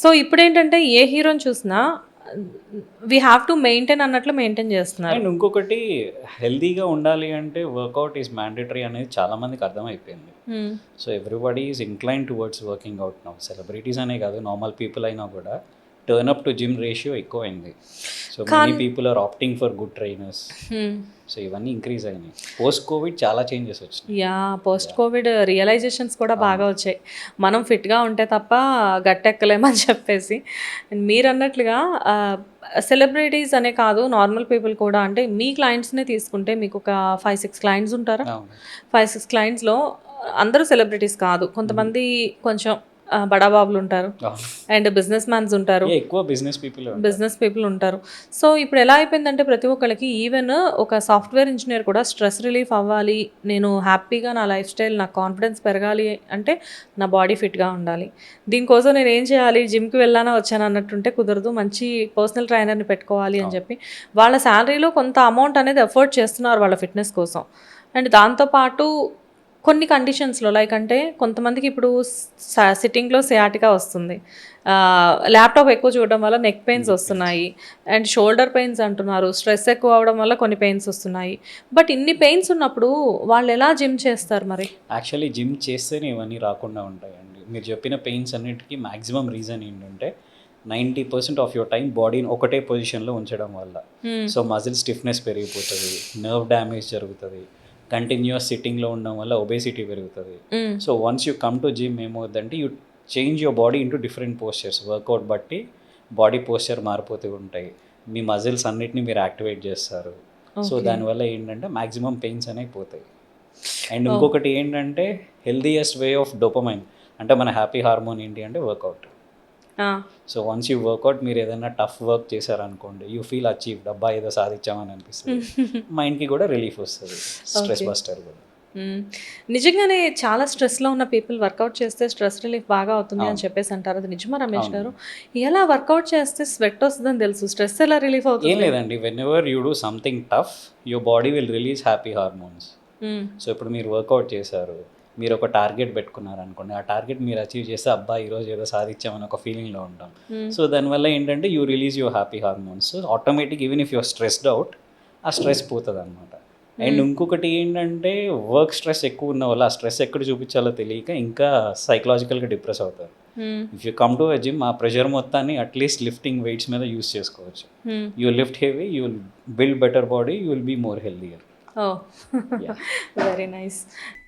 So ఇప్పుడు ఏంటంటే ఏ హీరోని చూసినా వీ హ్యావ్ టు మెయింటైన్ అన్నట్లు మెయింటైన్ చేస్తున్నారు. అండ్ ఇంకొకటి హెల్తీగా ఉండాలి అంటే వర్కౌట్ ఈజ్ మ్యాండేటరీ అనేది చాలా మందికి అర్థమైపోయింది. Hmm. So everybody is incline towards working out now celebrities అనే కాదు నార్మల్ పీపుల్ అయినా కూడా turn up to gym ratio ఎక్కువైంది. So many people are opting for good trainers Hmm. So ఇవన్నీ ఇంక్రీజ్ అయినాయి. పోస్ట్ కోవిడ్ చాలా చేంజెస్ వచ్చినాయి. Yeah post covid realisations కూడా బాగా వచ్చాయి. మనం ఫిట్గా ఉంటే తప్ప గట్టెక్కలేమని చెప్పేసి. మీరు అన్నట్లుగా సెలబ్రిటీస్ అనే కాదు నార్మల్ పీపుల్ కూడా అంటే మీ క్లయింట్స్నే తీసుకుంటే మీకు ఒక ఫైవ్ సిక్స్ క్లయింట్స్ ఉంటారా. ఫైవ్ సిక్స్ క్లయింట్స్లో అందరూ సెలబ్రిటీస్ కాదు. కొంతమంది కొంచెం ఆ, బడాబాబులు ఉంటారు. అండ్ బిజినెస్ మ్యాన్స్ ఉంటారు. ఎక్కువ బిజినెస్ పీపుల్ బిజినెస్ పీపుల్ ఉంటారు. సో ఇప్పుడు ఎలా అయిపోయిందంటే ప్రతి ఒక్కరికి ఈవెన్ ఒక సాఫ్ట్వేర్ ఇంజనీర్ కూడా స్ట్రెస్ రిలీఫ్ అవ్వాలి నేను హ్యాపీగా నా లైఫ్ స్టైల్ నా కాన్ఫిడెన్స్ పెరగాలి అంటే నా బాడీ ఫిట్గా ఉండాలి. దీనికోసం నేను ఏం చేయాలి? జిమ్కి వెళ్ళానా వచ్చాను అన్నట్టుంటే కుదరదు. మంచి పర్సనల్ ట్రైనర్ని పెట్టుకోవాలి అని చెప్పి వాళ్ళ శాలరీలో కొంత అమౌంట్ అనేది ఎఫర్ట్ చేస్తున్నారు వాళ్ళ ఫిట్నెస్ కోసం. అండ్ దాంతోపాటు కొన్ని కండిషన్స్లో లైక్ అంటే కొంతమందికి ఇప్పుడు సిట్టింగ్లో సియాటికా వస్తుంది. ల్యాప్టాప్ ఎక్కువ చూడడం వల్ల నెక్ పెయిన్స్ వస్తున్నాయి. అండ్ షోల్డర్ పెయిన్స్ అంటున్నారు. స్ట్రెస్ ఎక్కువ అవడం వల్ల కొన్ని పెయిన్స్ వస్తున్నాయి. బట్ ఇన్ని పెయిన్స్ ఉన్నప్పుడు వాళ్ళు ఎలా జిమ్ చేస్తారు మరి? యాక్చువల్లీ జిమ్ చేస్తేనే ఇవన్నీ రాకుండా ఉంటాయండి. మీరు చెప్పిన పెయిన్స్ అన్నిటికీ మ్యాక్సిమం రీజన్ ఏంటంటే ninety percent of your time బాడీని ఒకటే పొజిషన్లో ఉంచడం వల్ల. సో మజిల్ స్టిఫ్నెస్ పెరిగిపోతుంది. నర్వ్ డ్యామేజ్ జరుగుతుంది. కంటిన్యూస్ సిట్టింగ్లో ఉండడం వల్ల ఒబేసిటీ పెరుగుతుంది. So once you come to gym ఏమవుతుందంటే you change your body into different postures workout బట్టి బాడీ పోస్చర్ మారిపోతూ ఉంటాయి. మీ మజిల్స్ అన్నిటిని మీరు యాక్టివేట్ చేస్తారు. సో దానివల్ల ఏంటంటే మ్యాక్సిమం పెయిన్స్ అనేవి పోతాయి. అండ్ ఇంకొకటి ఏంటంటే హెల్దీయెస్ట్ వే ఆఫ్ డోపమైన్ అంటే మన హ్యాపీ హార్మోన్ ఏంటి అంటే workout so once you workout మీరు ఏదైనా టఫ్ వర్క్ చేశారనుకోండి యూ ఫీల్ అచీవ్డ్ అబ్బా ఏదో సాధించామని అనిపిస్తుంది. మైండ్కి కూడా రిలీఫ్ వస్తుంది. స్ట్రెస్ బస్టర్ కూడా. నిజంగానే చాలా స్ట్రెస్లో ఉన్న పీపుల్ వర్కౌట్ చేస్తే స్ట్రెస్ రిలీఫ్ బాగా అవుతుంది అని చెప్పేసి అంటారు. అది నిజమా రమేష్ గారు? ఎలా వర్కౌట్ చేస్తే స్వెట్ వస్తుందని తెలుసు? స్ట్రెస్ ఎలా రిలీఫ్ ఏం అవుతుంది లేదండి. Whenever you do something tough your body will release happy hormones. So ఇప్పుడు మీరు వర్కౌట్ చేశారు. మీరు ఒక టార్గెట్ పెట్టుకున్నారు అనుకోండి ఆ టార్గెట్ మీరు అచీవ్ చేస్తే అబ్బా ఈరోజు ఏదో సాధించామని ఒక ఫీలింగ్లో ఉంటాం. సో దానివల్ల ఏంటంటే you release your happy hormones. Automatic even if your stressed out ఆ స్ట్రెస్ పోతుంది అనమాట అండ్ ఇంకొకటి ఏంటంటే వర్క్ స్ట్రెస్ ఎక్కువ ఉన్న వల్ల ఆ స్ట్రెస్ ఎక్కడ చూపించాలో తెలియక ఇంకా సైకలాజికల్గా డిప్రెస్ అవుతారు. If you come to gym ఆ ప్రెషర్ మొత్తాన్ని అట్లీస్ట్ లిఫ్టింగ్ వెయిట్స్ మీద యూస్ చేసుకోవచ్చు. You lift heavy you will build better body you will be more healthier oh. Very nice